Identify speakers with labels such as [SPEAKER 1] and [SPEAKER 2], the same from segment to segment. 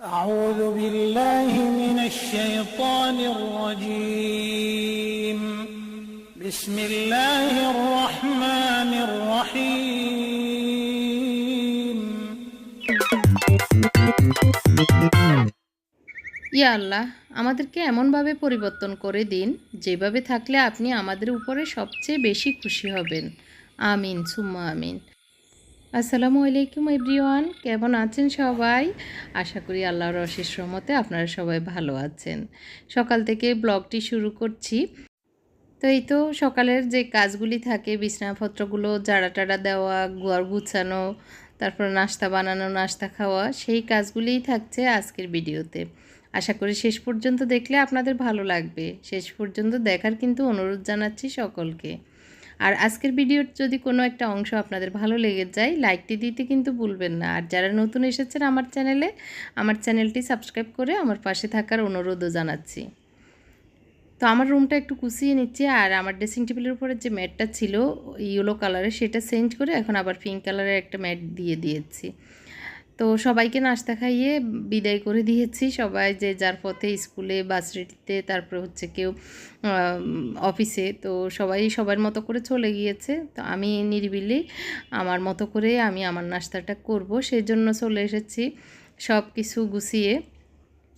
[SPEAKER 1] أعوذ بالله من الشيطان الرجيم بسم الله الرحمن الرحيم
[SPEAKER 2] ইয়া আল্লাহ আমাদেরকে এমনভাবে পরিবর্তন করে দিন যেভাবে থাকলে আপনি আমাদের উপরে সবচেয়ে বেশি খুশি হবেন আমিন সুম্মা আমিন আসসালামু আলাইকুম এভরিওয়ান, কেমন আছেন সবাই? আশা করি আল্লাহর অশেষ রহমতে আপনারা সবাই ভালো আছেন। সকাল থেকে ব্লগটি শুরু করছি। তো এই তো সকালের যে কাজগুলি থাকে, বিছানাপত্রগুলো জাড়া টাড়া দেওয়া, গোয়ার গুছানো, তারপর নাস্তা বানানো, নাস্তা খাওয়া, সেই কাজগুলিই থাকছে আজকের ভিডিওতে। আশা করি শেষ পর্যন্ত দেখলে আপনাদের ভালো লাগবে। শেষ পর্যন্ত দেখার কিন্তু অনুরোধ জানাচ্ছি সকলকে। আর আজকের ভিডিওর যদি কোনো একটা অংশ আপনাদের ভালো লেগে যায় লাইকটি দিতে কিন্তু ভুলবেন না। আর যারা নতুন এসেছেন আমার চ্যানেলে, আমার চ্যানেলটি সাবস্ক্রাইব করে আমার পাশে থাকার অনুরোধও জানাচ্ছি। তো আমার রুমটা একটু কুচিয়ে নিচ্ছে, আর আমার ড্রেসিং টেবিলের উপরে যে ম্যাটটা ছিল, ইয়েলো কালারের, সেটা চেঞ্জ করে এখন আবার পিঙ্ক কালারের একটা ম্যাট দিয়ে দিয়েছি। তো সবাইকে নাস্তা খাইয়ে বিদায় করে দিয়েছি। সবাই যে যার পথে স্কুলে বাস বাসরিটিতে, তারপরে হচ্ছে কেউ অফিসে, তো সবাই সবার মতো করে চলে গিয়েছে। তো আমি নিরিবিলি আমার মতো করে আমি আমার নাস্তাটা করব। সেই জন্য চলে এসেছি সব কিছু গুছিয়ে।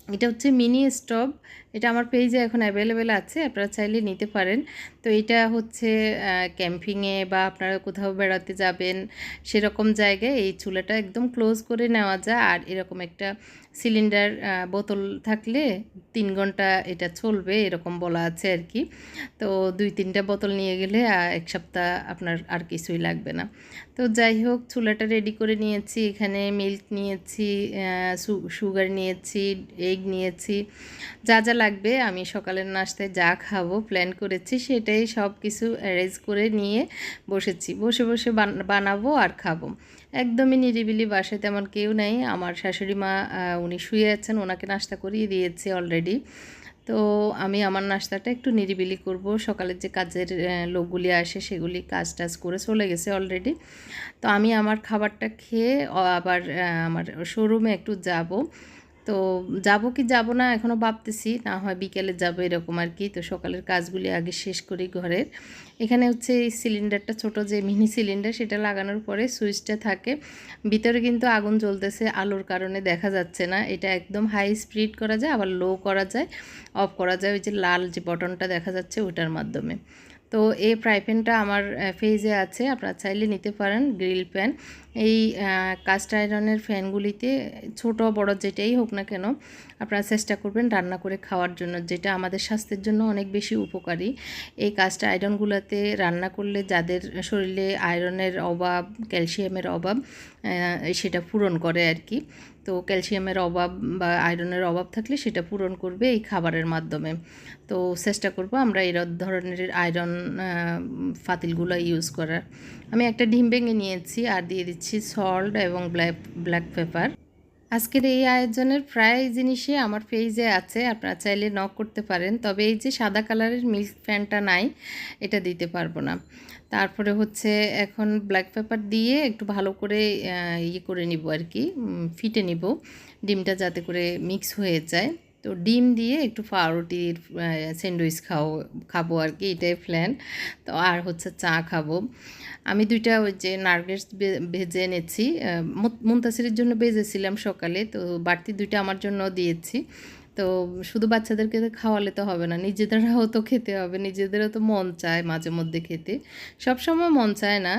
[SPEAKER 2] এটা হচ্ছে মিনি স্টোভ এটা আমার পেজে এখন অ্যাভেলেবেল আছে, আপনারা চাইলে নিতে পারেন। তো এটা হচ্ছে ক্যাম্পিংয়ে বা আপনারা কোথাও বেড়াতে যাবেন, সেরকম জায়গায় এই চুলাটা একদম ক্লোজ করে নেওয়া যায়। আর এরকম একটা সিলিন্ডার বোতল থাকলে তিন ঘণ্টা এটা চলবে, এরকম বলা আছে আর কি। তো দুই তিনটা বোতল নিয়ে গেলে এক সপ্তাহ আপনার আর কিছুই লাগবে না। তো যাই হোক, চুলাটা রেডি করে নিয়েছি, এখানে মিল্ক নিয়েছি সুগার নিয়েছি এগ নিয়েছি, যা যা লাগবে, আমি সকালের নাস্তায় যা খাব প্ল্যান করেছি সেটাই সব কিছু অ্যারেঞ্জ করে নিয়ে বসেছি। বসে বসে বানাবো আর খাব। একদমই নিরিবিলি বাসায় তেমন কেউ নেই। আমার শাশুড়ি মা উনি শুয়ে আছেন, ওনাকে নাস্তা করিয়ে দিয়েছি অলরেডি তো আমি আমার নাস্তাটা একটু নিরিবিলি করব। সকালের যে কাজের লোকগুলি আসে সেগুলি কাজ টাজ করে চলে গেছে অলরেডি তো আমি আমার খাবারটা খেয়ে, আবার আমার শোরুমে একটু যাব। তো যাব কি যাব না এখনও ভাবতেছি, না হয় বিকেলে যাব এরকম আর কি। তো সকালের কাজগুলি আগে শেষ করি ঘরের। এখানে হচ্ছে এই সিলিন্ডারটা ছোট যে মিনি সিলিন্ডার সেটা লাগানোর পরে সুইচটা থাকে। ভিতরে কিন্তু আগুন জ্বলতেছে আলোর কারণে, দেখা যাচ্ছে না। এটা একদম হাই স্পিড করা যায়, আবার লো করা যায়। অফ করা যায়, ওই যে লাল যে বটনটা দেখা যাচ্ছে ওটার মাধ্যমে। তো এই ফ্রাই প্যানটা আমার ফেজে আছে, আপনারা চাইলে নিতে পারেন গ্রিল প্যান। এই কাস্ট আয়রনের ফ্যানগুলিতে ছোট, বড় যেটাই হোক না কেন, আপনারা চেষ্টা করবেন রান্না করে খাওয়ার জন্য, যেটা আমাদের স্বাস্থ্যের জন্য অনেক বেশি উপকারী। এই কাস্ট আয়রনগুলোতে রান্না করলে যাদের শরীরে আয়রনের অভাব, ক্যালসিয়ামের অভাব সেটা পূরণ করে আর কি। তো ক্যালসিয়ামের অভাব বা আয়রনের অভাব থাকলে সেটা পূরণ করবে এই খাবারের মাধ্যমে। তো চেষ্টা করব আমরা এর ধরনের আয়রন ফাতিলগুলো ইউজ করার। আমি একটা ডিম ভেঙে নিয়েছি, আর দিয়ে দিচ্ছি সল্ট এবং ব্ল্যাক ব্ল্যাক পেপার আজকের এই আয়োজনের প্রায় জিনিসই আমার পেজে আছে, আপনারা চাইলে নক করতে পারেন। তবে এই যে সাদা কালারের মিল্ক প্যানটা নাই, এটা দিতে পারব না। তারপরে হচ্ছে এখন ব্ল্যাক পেপার দিয়ে একটু ভালো করে ইয়ে করে নিব আর কি ফিটে নিব। ডিমটা যাতে করে মিক্স হয়ে যায়। তো ডিম দিয়ে একটু পাউরুটির স্যান্ডউইচ খাও, খাব আর কি এটাই প্ল্যান তো আর হচ্ছে চা খাব। আমি দুইটা ওই যে নার্গেস ভেজে এনেছি। মুন্তাসিরের জন্য ভেজেছিলাম সকালে, তো বাড়তি দুইটা আমার জন্য দিয়েছি। তো শুধু বাচ্চাদেরকে খাওয়ালে তো হবে না, নিজেদেরও তো খেতে হবে, নিজেদেরও তো মন চায় মাঝে মধ্যে খেতে। সব সময় মন চায় না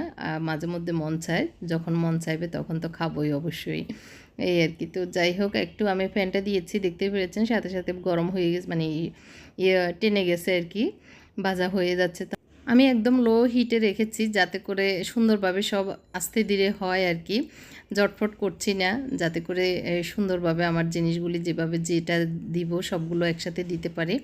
[SPEAKER 2] মাঝে মধ্যে মন চায়, যখন মন চাইবে তখন তো খাবোই অবশ্যই। এই আর কি। তো যাই হোক, একটু আমি ফ্যানটা দিয়েছি দেখতে পেরেছেন? সাথে সাথে গরম হয়ে গেছে মানে ইয়ে টেনে গেছে আর কি, ভাজা হয়ে যাচ্ছে। আমি একদম লো হিটে রেখেছি যাতে করে সুন্দরভাবে সব আস্তে ধীরে হয় আর কি। জটফট করছি না, যাতে করে সুন্দরভাবে আমার জিনিসগুলি যেভাবে যেটা দিব সবগুলো একসাথে দিতে পারি।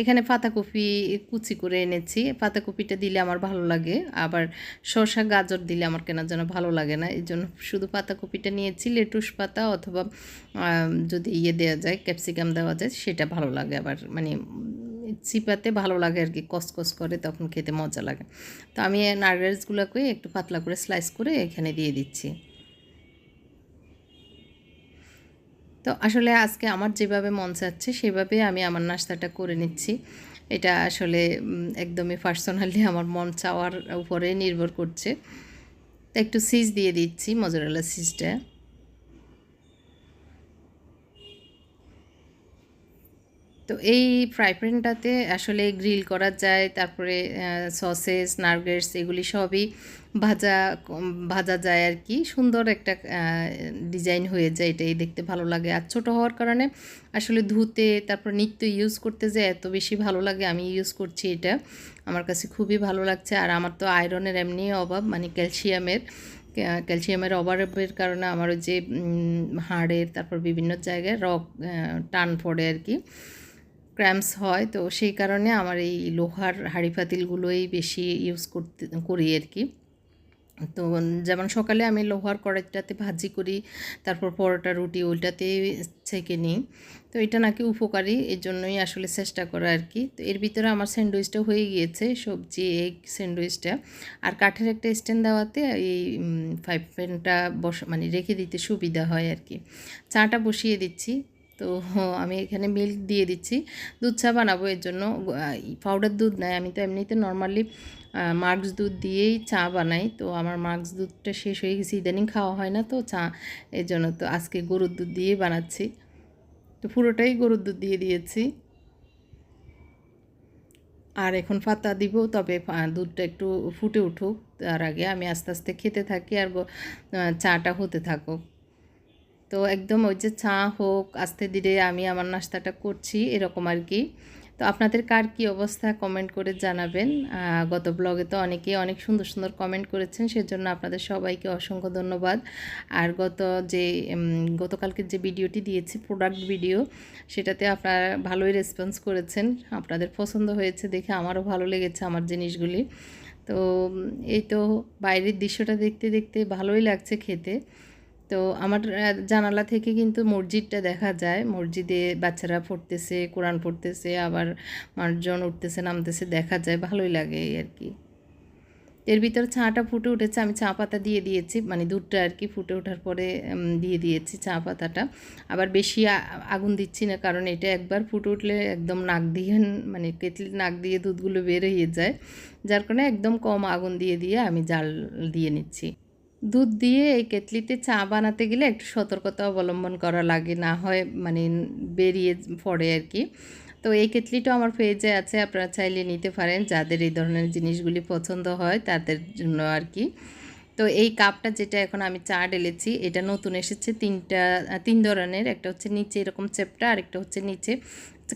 [SPEAKER 2] এখানে পাতাকপি কুচি করে এনেছি। পাতাকপিটা দিলে আমার ভালো লাগে। আবার শসা, গাজর দিলে আমার কেনার জন্য ভালো লাগে না। এই জন্য শুধু পাতাকপিটা নিয়েছি, লেটুস পাতা অথবা যদি ইয়ে দেওয়া যায়, ক্যাপসিকাম দেওয়া যায়, সেটা ভালো লাগে আবার। মানে চিপাতে ভালো লাগে আর কি, কসকস করে, তখন খেতে মজা লাগে। তো আমি নারকেলসগুলোকে একটু পাতলা করে স্লাইস করে এখানে দিয়ে দিচ্ছি। তো আসলে আজকে আমার যেভাবে মন চাচ্ছে, সেভাবে আমি আমার নাস্তাটা করে নিচ্ছি। এটা আসলে একদমই পার্সোনালি আমার মন চাওয়ার উপরে নির্ভর করছে। একটু সিজ দিয়ে দিচ্ছি মজুরালা সিজটা তো এই ফ্রাই প্যানটাতে আসলে গ্রিল করা যায়, তারপরে সসেস নার্গেটস এগুলি সবই ভাজা ভাজা যায় আর কি সুন্দর একটা ডিজাইন হয়ে যায়, এটাই দেখতে ভালো লাগে। আর ছোটো হওয়ার কারণে আসলে ধুতে, তারপর নিত্য ইউজ করতে যে এত বেশি ভালো লাগে, আমি ইউজ করছি এটা। আমার কাছে খুবই ভালো লাগছে। আর আমার তো আয়রনের এমনি অভাব মানে ক্যালসিয়ামের ক্যালসিয়ামের অভাবের কারণে আমার যে হাড়ের, তারপর বিভিন্ন জায়গায় রক টান পড়ে আর কি ক্র্যাম্পস হয়, তো সেই কারণে আমার এই লোহার হাঁড়ি পাতিলগুলোই বেশি ইউজ করতে, করি আর কি। তো যেমন সকালে আমি লোহার কড়াইটাতে ভাজি করি, তারপর পরোটা, রুটি ওইটাতে ছেঁকে নিই। তো এটা নাকি উপকারী, এর জন্যই আসলে চেষ্টা করা আর কি। তো এর ভিতরে আমার স্যান্ডউইচটা হয়ে গিয়েছে, সবজি এগ স্যান্ডউইচটা। আর কাঠের একটা স্ট্যান্ড দেওয়াতে এই ফাইভ প্যানটা বস মানে রেখে দিতে সুবিধা হয় আর কি। চাটা বসিয়ে দিচ্ছি। তো আমি এখানে মিল্ক দিয়ে দিচ্ছি। দুধ চা বানাবো এর জন্য। পাউডার দুধ নেয় আমি তো এমনিতে নর্মালি মার্কস দুধ দিয়েই চা বানাই। তো আমার মার্কস দুধটা শেষ হয়ে গেছে। ইদানিং খাওয়া হয় না তো চা এর জন্য। তো আজকে গরুর দুধ দিয়ে বানাচ্ছি। তো পুরোটাই গরুর দুধ দিয়ে দিয়েছি। আর এখন পাতা দিব, তবে দুধটা একটু ফুটে উঠুক। তার আগে আমি আস্তে আস্তে খেতে থাকি আর চাটা হতে থাকুক। তো একদম ওই যে চা হোক, আস্তে ধীরে আমি আমার নাস্তাটা করছি, এরকম আর কি। তো আপনাদের কার কি অবস্থা কমেন্ট করে জানাবেন। গত ব্লগে তো অনেকেই অনেক সুন্দর সুন্দর কমেন্ট করেছেন, সেজন্য আপনাদের সবাইকে অসংখ্য ধন্যবাদ। আর গত যে গতকালকে যে ভিডিওটি দিয়েছি প্রোডাক্ট ভিডিও সেটাতে আপনারা ভালোই রেসপন্স করেছেন। আপনাদের পছন্দ হয়েছে দেখে আমারও ভালো লেগেছে আমার জিনিসগুলি। তো এই তো বাইরের দৃশ্যটা দেখতে দেখতে ভালোই লাগছে খেতে। তো আমার জানালা থেকে কিন্তু মসজিদটা দেখা যায়। মসজিদে বাচ্চারা পড়তেছে, কোরআন পড়তেছে, আবার মানুষজন উঠতেছে, নামতেছে, দেখা যায়, ভালোই লাগে আর কি। এর ভিতরে চাটা ফুটে উঠেছে, আমি চা পাতা দিয়ে দিয়েছি মানে দুধটা আর কি ফুটে ওঠার পরে দিয়ে দিয়েছি চা পাতাটা। আবার বেশি আগুন দিচ্ছি না, কারণ এটা একবার ফুটে উঠলে একদম নাক দিয়ে মানে কেটলি নাক দিয়ে দুধগুলো বের হয়ে যায়। যার কারণে একদম কম আগুন দিয়ে দিয়ে আমি জাল দিয়ে নিচ্ছি। দুধ দিয়ে এই কেটলিতে চা বানাতে গেলে একটু সতর্কতা অবলম্বন করা লাগে, না হয় মানে বেরিয়ে পড়ে আর কি। তো এই কেটলিটা আমার পেজে আছে, আপনারা চাইলে নিতে পারেন, যাদের এই ধরনের জিনিসগুলি পছন্দ হয় তাদের জন্য আর কি। তো এই কাপটা যেটা এখন আমি চা ঢেলেছি, এটা নতুন এসেছে তিনটা, তিন ধরনের, একটা হচ্ছে নিচে এরকম চেপটা আর একটা হচ্ছে নিচে।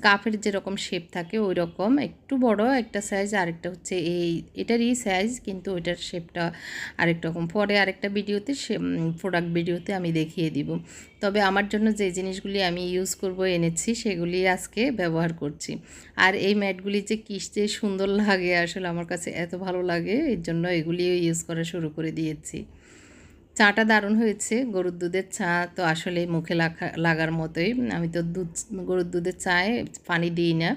[SPEAKER 2] কাপের যেরকম শেপ থাকে ওই রকম একটু বড় একটা সাইজ আরেকটা হচ্ছে এই, এটারই সাইজ কিন্তু ওইটার শেপটা আরেক রকম। পরে আরেকটা ভিডিওতে প্রোডাক্ট ভিডিওতে আমি দেখিয়ে দিব। তবে আমার জন্য যে জিনিসগুলি আমি ইউজ করব, এনেছি, সেগুলি আজকে ব্যবহার করছি। আর এই ম্যাটগুলি যে কিসতে সুন্দর লাগে, আসলে আমার কাছে এত ভালো লাগে, এর জন্য এগুলিও ইউজ করা শুরু করে দিয়েছি। চাটা দারুণ হয়েছে, গরুর দুধের চা তো আসলে মুখে লাগা, লাগার মতোই। আমি তো দুধ, গরুর দুধের চায়ে পানি দিই না।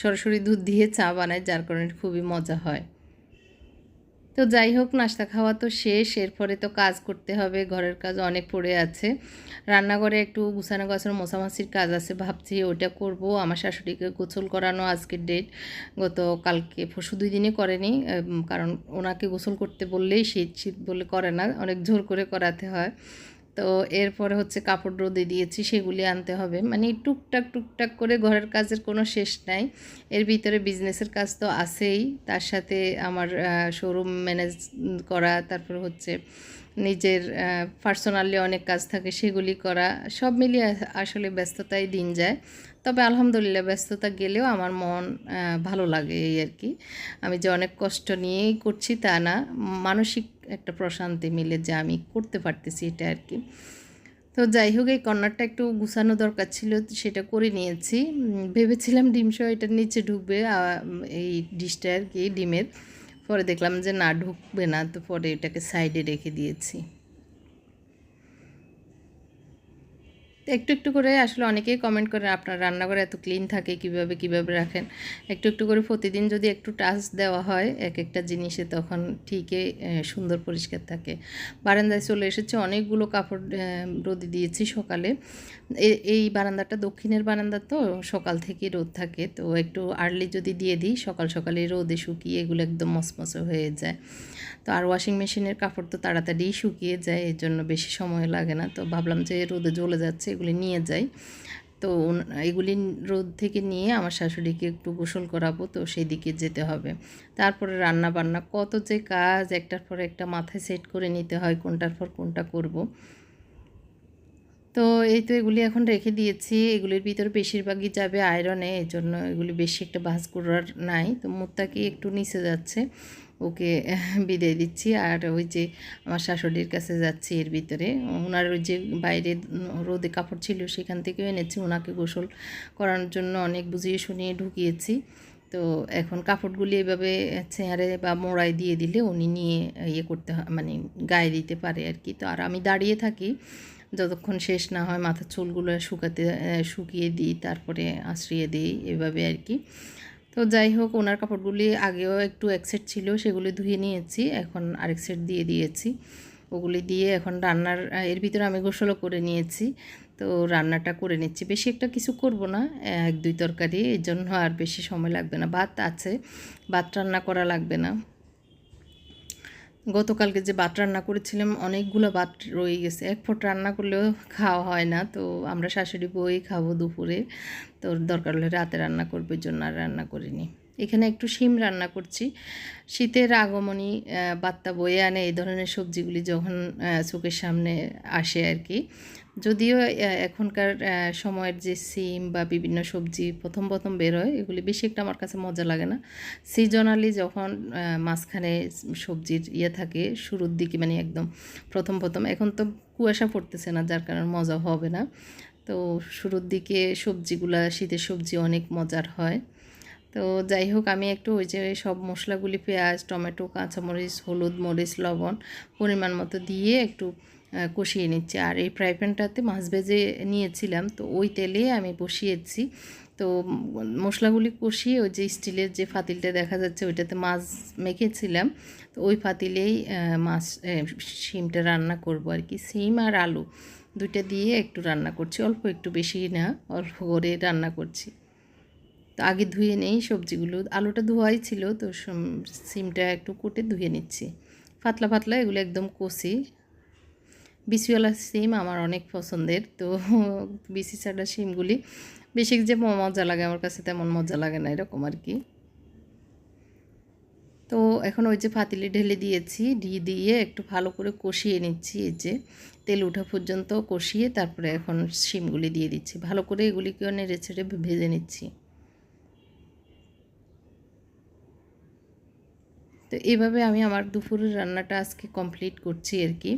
[SPEAKER 2] সরাসরি দুধ দিয়ে চা বানাই, যার কারণে খুবই মজা হয়। তো যাই হোক, নাস্তা খাওয়া তো শেষ। এরপরে তো কাজ করতে হবে, ঘরের কাজ অনেক পড়ে আছে। রান্নাঘরে একটু গুছানো গাছানো মশামাছির কাজ আছে, ভাবছি ওইটা করব। আমার শাশুড়িকে গোসল করানো আজকের ডেট গত কালকে, পরশু দুই দিনই করেনি কারণ ওনাকে গোসল করতে বললেই শীত শীত বলে করে না, অনেক জোর করে করাতে হয়। তো এরপরে হচ্ছে কাপড় রোদে দিয়েছি, সেগুলি আনতে হবে। মানে টুকটাক টুকটাক করে ঘরের কাজের কোনো শেষ নাই। এর ভিতরে বিজনেসের কাজ তো আছেই। তার সাথে আমার শোরুম ম্যানেজ করা, তারপর হচ্ছে নিজের পার্সোনালি অনেক কাজ থাকে, সেগুলি করা, সব মিলিয়ে আসলে ব্যস্ততায় দিন যায়। তবে আলহামদুলিল্লাহ ব্যস্ততা গেলেও আমার মন ভালো লাগে এই আর কি। আমি যে অনেক কষ্ট নিয়েই করছি তা না, মানসিক একটা প্রশান্তি মিলে যে আমি করতে পারতেছি এটা আর কি। তো যাই হোক, এই কর্নারটা একটু গুছানো দরকার ছিল, সেটা করে নিয়েছি। ভেবেছিলাম ডিম সহ এটার নিচে ঢুকবে এই ডিশটা আর কি, ডিমের। পরে দেখলাম যে না, ঢুকবে না, তো পরে এটাকে সাইডে রেখে দিয়েছি। তো একটু একটু করে আসলে অনেকেই কমেন্ট করে, আপনার রান্নাঘর এত ক্লিন থাকে, কীভাবে কীভাবে রাখেন? একটু একটু করে প্রতিদিন যদি একটু টাচ দেওয়া হয় এক একটা জিনিসে তখন ঠিকই সুন্দর, পরিষ্কার থাকে। বারান্দায় চলে এসেছে, অনেকগুলো কাপড় রোদে দিয়েছি সকালে। এই বারান্দাটা দক্ষিণের বারান্দা তো, সকাল থেকে রোদ থাকে। তো একটু আর্লি যদি দিয়ে দিই, সকাল সকালে রোদে শুকিয়ে এগুলো একদম মসমসে হয়ে যায়। তো আর ওয়াশিং মেশিনের কাপড় তো তাড়াতাড়ি শুকিয়ে যায় এর জন্য বেশি সময় লাগে না। তো ভাবলাম যে রোদে জ্বলে যাচ্ছে, এগুলি নিয়ে যাই। তো এগুলি রোদ থেকে নিয়ে আমার শাশুড়িকে একটু গোসল করাবো, তো সেই দিকে যেতে হবে। তারপরে রান্না বান্না কত যে কাজ, একটার পর একটা মাথায় সেট করে নিতে হয়, কোনটার পর কোনটা করব। তো এই তো এগুলি এখন রেখে দিয়েছি। এগুলির ভিতরে বেশিরভাগই যাবে আয়রনে এই জন্য এগুলি বেশি একটা ভাজ করার নাই। তো মুত্তাকি একটু নিচে যাচ্ছে। ওকে বিদায় দিচ্ছি। আর ওই যে আমার শাশুড়ির কাছে যাচ্ছি এর ভিতরে। ওনার ওই যে বাইরে রোদে কাপড় ছিল সেখান থেকেও এনেছি। ওনাকে গোসল করানোর জন্য অনেক বুঝিয়ে শুনিয়ে ঢুকিয়েছি। তো এখন কাপড়গুলি এভাবে চেয়ারে বা মোড়ায় দিয়ে দিলে উনি নিয়ে ইয়ে করতে মানে গায়ে দিতে পারে আর কি। তো আর আমি দাঁড়িয়ে থাকি। যতক্ষণ শেষ না হয় মাথার চুলগুলো শুকাতে, শুকিয়ে দিই, তারপরে আশ্রিয়ে দিই, এভাবে আর কি। তো যাই হোক, ওনার কাপড়গুলি আগেও একটু এক সেট ছিল, সেগুলি ধুয়ে নিয়েছি। এখন আরেক সেট দিয়ে দিয়েছি। ওগুলি দিয়ে এখন রান্নার এর ভিতরে আমি গোসলও করে নিয়েছি। তো রান্নাটা করে নিচ্ছি। বেশি একটা কিছু করব না, এক দুই তরকারি, এর জন্য আর বেশি সময় লাগবে না। ভাত আছে, ভাত রান্না করা লাগবে না। গতকালকে যে ভাত রান্না করেছিলাম, অনেকগুলো ভাত রয়ে গেছে। এক ফোট রান্না করলেও খাওয়া হয় না। তো আমরা শাশুড়ি বই খাব দুপুরে। তো দরকার হলে রাতে রান্না করবে জন্য আর রান্না করিনি। এখানে একটু শিম রান্না করছি। শীতের আগমনী বাত্তা বয়ে আনে। এই ধরনের সবজিগুলি যখন চোখের সামনে আসে আর কি যদিও এখনকার সময়ের যে সিম বা বিভিন্ন সবজি প্রথম প্রথম বের হয়, এগুলি বেশি একটা আমার কাছে মজা লাগে না। সিজনালি যখন মাঝখানে সবজির ইয়ে থাকে, শুরুর দিকে মানে একদম প্রথম প্রথম, এখন তো কুয়াশা পড়তেছে না, যার কারণে মজা হবে না। তো শুরুর দিকে সবজিগুলা, শীতের সবজি অনেক মজার হয়। তো যাই হোক, আমি একটু ওই যে সব মশলাগুলি পেঁয়াজ, টমেটো, কাঁচামরিচ, হলুদ, মরিচ, লবণ পরিমাণ মতো দিয়ে একটু কষিয়ে নিচ্ছি। আর এই ফ্রাই প্যানটাতে মাছ ভেজে নিয়েছিলাম, তো ওই তেলে আমি বসিয়েছি। তো মশলাগুলি কষিয়ে ওই যে স্টিলের যে ফাতিলটা দেখা যাচ্ছে, ওইটাতে মাছ মেখেছিলাম। তো ওই ফাতিলেই মাছ শিমটা রান্না করব আর কি। শিম আর আলু দুইটা দিয়ে একটু রান্না করছি, অল্প একটু বেশি না, অল্প করে রান্না করছি। তো আগে ধুয়ে নেই সবজিগুলো, আলুটা ধোয়াই ছিল, তো সম- সিমটা একটু কুটে ধুয়ে নিচ্ছি। পাতলা পাতলা এগুলো একদম কষি বিসিওয়ালা সিম আমার অনেক পছন্দের। তো বিসি ছাড়া সিমগুলি বেশি যে মজা লাগে আমার কাছে তেমন মজা লাগে না, এরকম আর কি। তো এখন ওই যে পাতিলে ঢেলে দিয়েছি দিয়ে দিয়ে একটু ভালো করে কষিয়ে নিচ্ছি, এই যে তেল ওঠা পর্যন্ত কষিয়ে তারপরে এখন শিমগুলি দিয়ে দিচ্ছি। ভালো করে এগুলিকেও নেড়ে ছেড়ে ভেজে নিচ্ছি। তো এইভাবে আমি আমার দুপুরের রান্নাটা আজকে কমপ্লিট করছি আর কি।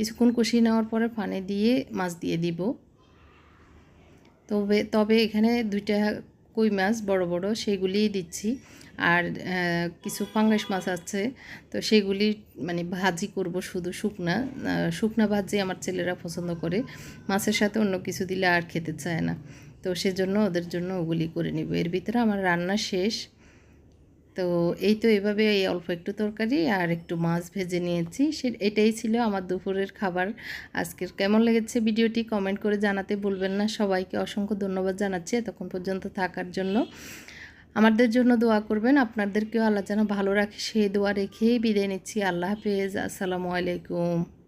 [SPEAKER 2] কিছুক্ষণ কষিয়ে নেওয়ার পরে পানি দিয়ে মাছ দিয়ে দিব। তবে তবে এখানে দুইটা কই মাছ বড় বড় সেগুলিই দিচ্ছি। আর কিছু পাঙ্গাস মাছ আছে, তো সেগুলি মানে ভাজি করব শুধু শুকনা। শুকনা ভাজি আমার ছেলেরা পছন্দ করে। মাছের সাথে অন্য কিছু দিলে আর খেতে চায় না। তো সেজন্য ওদের জন্য ওগুলি করে নিব। এর ভিতরে আমার রান্না শেষ। তো এই তো এভাবে এই অল্প একটু তরকারি আর একটু মাছ ভেজে নিয়েছি। সে এটাই ছিল আমার দুপুরের খাবার। আজকের কেমন লেগেছে ভিডিওটি কমেন্ট করে জানাতে ভুলবেন না। সবাইকে অসংখ্য ধন্যবাদ জানাচ্ছি এতক্ষণ পর্যন্ত থাকার জন্য। আমাদের জন্য দোয়া করবেন। আপনাদেরকেও আল্লাহ যেন ভালো রাখে সেই দোয়া রেখেই বিদায় নিচ্ছি। আল্লাহ হাফেজ। আসসালামু আলাইকুম।